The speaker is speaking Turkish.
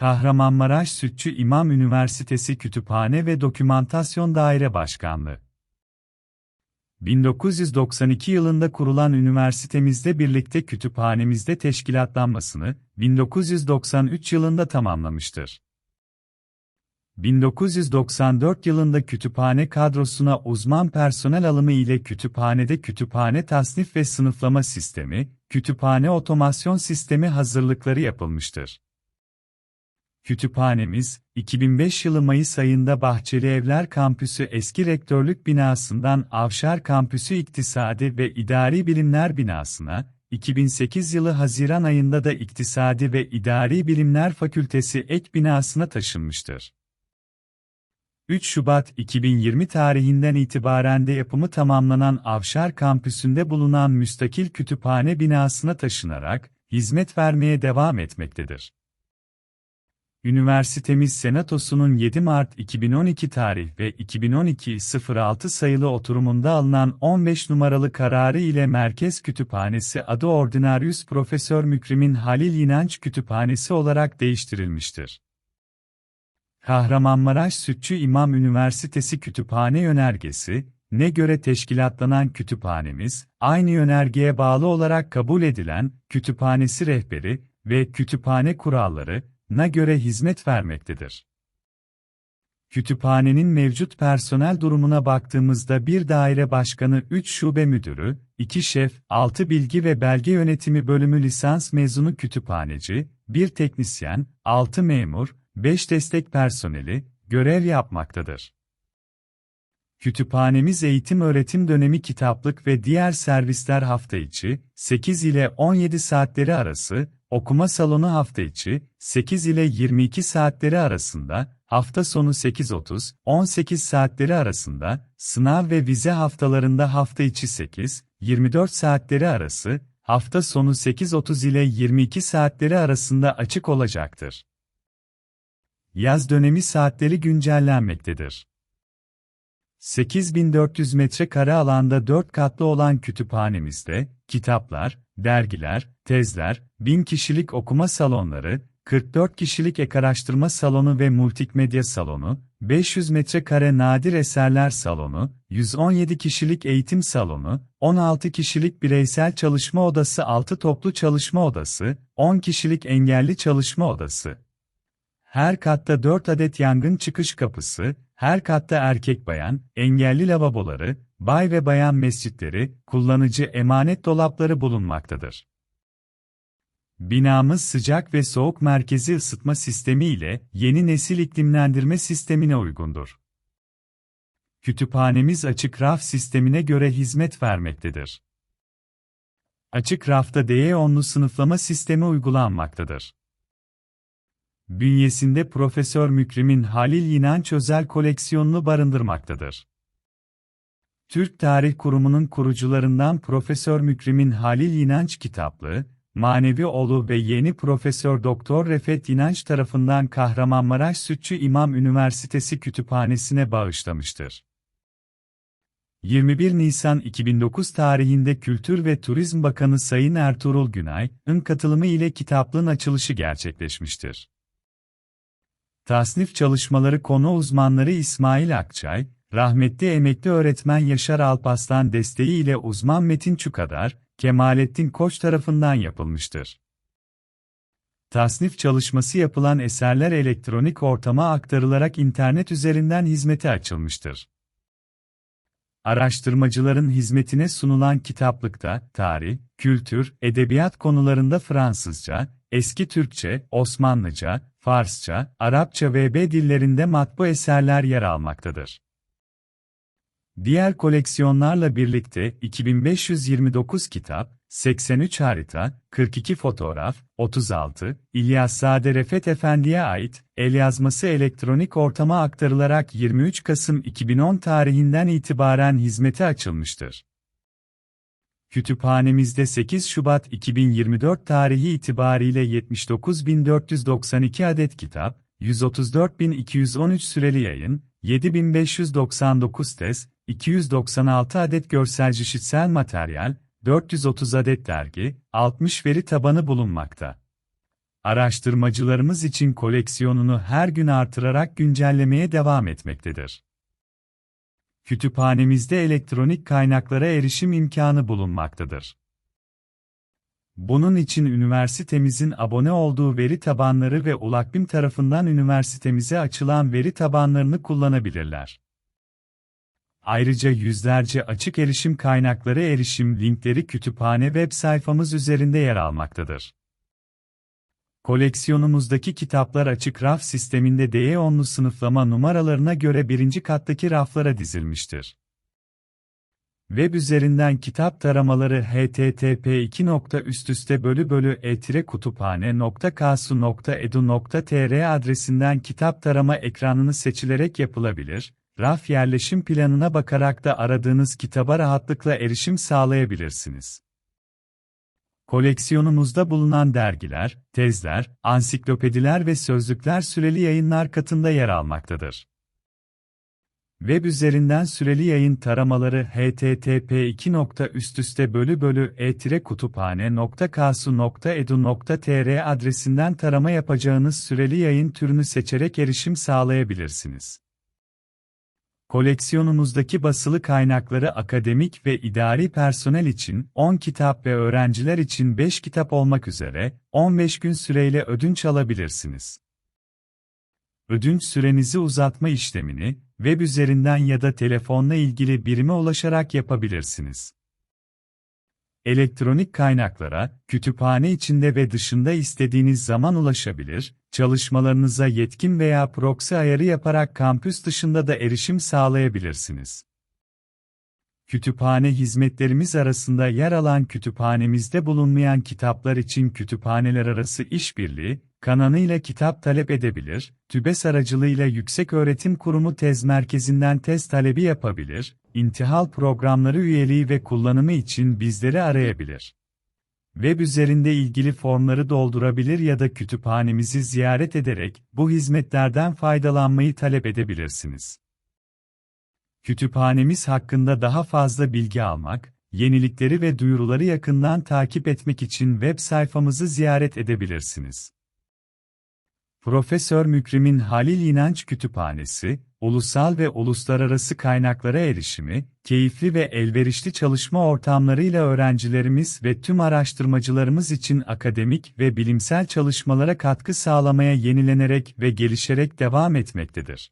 Kahramanmaraş Sütçü İmam Üniversitesi Kütüphane ve Dokümantasyon Daire Başkanlığı 1992 yılında kurulan üniversitemizde birlikte kütüphanemizde teşkilatlanmasını 1993 yılında tamamlamıştır. 1994 yılında kütüphane kadrosuna uzman personel alımı ile kütüphanede kütüphane tasnif ve sınıflama sistemi, kütüphane otomasyon sistemi hazırlıkları yapılmıştır. Kütüphanemiz, 2005 yılı Mayıs ayında Bahçeli Evler Kampüsü eski rektörlük binasından Avşar Kampüsü İktisadi ve İdari Bilimler binasına, 2008 yılı Haziran ayında da İktisadi ve İdari Bilimler Fakültesi ek binasına taşınmıştır. 3 Şubat 2020 tarihinden itibaren de yapımı tamamlanan Avşar Kampüsü'nde bulunan müstakil kütüphane binasına taşınarak hizmet vermeye devam etmektedir. Üniversitemiz Senatosu'nun 7 Mart 2012 tarih ve 2012-06 sayılı oturumunda alınan 15 numaralı kararı ile Merkez Kütüphanesi adı Ordinarius Profesör Mükrimin Halil İnanç Kütüphanesi olarak değiştirilmiştir. Kahramanmaraş Sütçü İmam Üniversitesi Kütüphane Yönergesi, ne göre teşkilatlanan kütüphanemiz, aynı yönergeye bağlı olarak kabul edilen kütüphanesi rehberi ve kütüphane kuralları, na göre hizmet vermektedir. Kütüphanenin mevcut personel durumuna baktığımızda bir daire başkanı 3 şube müdürü, 2 şef, 6 bilgi ve belge yönetimi bölümü lisans mezunu kütüphaneci, 1 teknisyen, 6 memur, 5 destek personeli görev yapmaktadır. Kütüphanemiz eğitim öğretim dönemi kitaplık ve diğer servisler hafta içi 8 ile 17 saatleri arası, okuma salonu hafta içi 8 ile 22 saatleri arasında, hafta sonu 8.30 18 saatleri arasında, sınav ve vize haftalarında hafta içi 8 24 saatleri arası, hafta sonu 8.30 ile 22 saatleri arasında açık olacaktır. Yaz dönemi saatleri güncellenmektedir. 8400 metrekare alanda 4 katlı olan kütüphanemizde, kitaplar, dergiler, tezler, 1000 kişilik okuma salonları, 44 kişilik ek araştırma salonu ve multimedya salonu, 500 metrekare nadir eserler salonu, 117 kişilik eğitim salonu, 16 kişilik bireysel çalışma odası 6 toplu çalışma odası, 10 kişilik engelli çalışma odası, her katta 4 adet yangın çıkış kapısı, her katta erkek bayan, engelli lavaboları, bay ve bayan mescitleri, kullanıcı emanet dolapları bulunmaktadır. Binamız sıcak ve soğuk merkezi ısıtma sistemi ile yeni nesil iklimlendirme sistemine uygundur. Kütüphanemiz açık raf sistemine göre hizmet vermektedir. Açık rafta DE10'lu sınıflama sistemi uygulanmaktadır bünyesinde Profesör Mükrim'in Halil İnanç özel koleksiyonunu barındırmaktadır. Türk Tarih Kurumu'nun kurucularından Profesör Mükrim'in Halil İnanç kitaplığı, Manevi Oğlu ve yeni Profesör Doktor Refet İnanç tarafından Kahramanmaraş Sütçü İmam Üniversitesi Kütüphanesi'ne bağışlamıştır. 21 Nisan 2009 tarihinde Kültür ve Turizm Bakanı Sayın Ertuğrul Günay'ın katılımı ile kitaplığın açılışı gerçekleşmiştir. Tasnif çalışmaları konu uzmanları İsmail Akçay, rahmetli emekli öğretmen Yaşar Alpaslan desteği ile uzman Metin Çukadar, Kemalettin Koç tarafından yapılmıştır. Tasnif çalışması yapılan eserler elektronik ortama aktarılarak internet üzerinden hizmete açılmıştır. Araştırmacıların hizmetine sunulan kitaplıkta tarih, kültür, edebiyat konularında Fransızca, eski Türkçe, Osmanlıca, Farsça, Arapça ve B dillerinde matbu eserler yer almaktadır. Diğer koleksiyonlarla birlikte 2529 kitap, 83 harita, 42 fotoğraf, 36, İlyas Sade Refet Efendi'ye ait, el yazması elektronik ortama aktarılarak 23 Kasım 2010 tarihinden itibaren hizmete açılmıştır. Kütüphanemizde 8 Şubat 2024 tarihi itibariyle 79.492 adet kitap, 134.213 süreli yayın, 7.599 tez, 296 adet görsel işitsel materyal, 430 adet dergi, 60 veri tabanı bulunmakta. araştırmacılarımız için koleksiyonunu her gün artırarak güncellemeye devam etmektedir. Kütüphanemizde elektronik kaynaklara erişim imkanı bulunmaktadır. Bunun için üniversitemizin abone olduğu veri tabanları ve ULAKBİM tarafından üniversitemize açılan veri tabanlarını kullanabilirler. Ayrıca yüzlerce açık erişim kaynakları erişim linkleri kütüphane web sayfamız üzerinde yer almaktadır. Koleksiyonumuzdaki kitaplar açık raf sisteminde DE10'lu sınıflama numaralarına göre birinci kattaki raflara dizilmiştir. Web üzerinden kitap taramaları http e-kütüphane.kasu.edu.tr adresinden kitap tarama ekranını seçilerek yapılabilir, raf yerleşim planına bakarak da aradığınız kitaba rahatlıkla erişim sağlayabilirsiniz. Koleksiyonumuzda bulunan dergiler, tezler, ansiklopediler ve sözlükler süreli yayınlar katında yer almaktadır. Web üzerinden süreli yayın taramaları http e-kütüphane.kasu.edu.tr adresinden tarama yapacağınız süreli yayın türünü seçerek erişim sağlayabilirsiniz. Koleksiyonumuzdaki basılı kaynakları akademik ve idari personel için 10 kitap ve öğrenciler için 5 kitap olmak üzere 15 gün süreyle ödünç alabilirsiniz. Ödünç sürenizi uzatma işlemini web üzerinden ya da telefonla ilgili birime ulaşarak yapabilirsiniz. Elektronik kaynaklara, kütüphane içinde ve dışında istediğiniz zaman ulaşabilir, çalışmalarınıza yetkin veya proxy ayarı yaparak kampüs dışında da erişim sağlayabilirsiniz. Kütüphane hizmetlerimiz arasında yer alan kütüphanemizde bulunmayan kitaplar için kütüphaneler arası işbirliği, kanalıyla kitap talep edebilir, TÜBES aracılığıyla Yüksek Öğretim Kurumu tez merkezinden tez talebi yapabilir, intihal programları üyeliği ve kullanımı için bizleri arayabilir. Web üzerinde ilgili formları doldurabilir ya da kütüphanemizi ziyaret ederek bu hizmetlerden faydalanmayı talep edebilirsiniz. Kütüphanemiz hakkında daha fazla bilgi almak, yenilikleri ve duyuruları yakından takip etmek için web sayfamızı ziyaret edebilirsiniz. Profesör Mükrim'in Halil İnanç Kütüphanesi, ulusal ve uluslararası kaynaklara erişimi, keyifli ve elverişli çalışma ortamlarıyla öğrencilerimiz ve tüm araştırmacılarımız için akademik ve bilimsel çalışmalara katkı sağlamaya yenilenerek ve gelişerek devam etmektedir.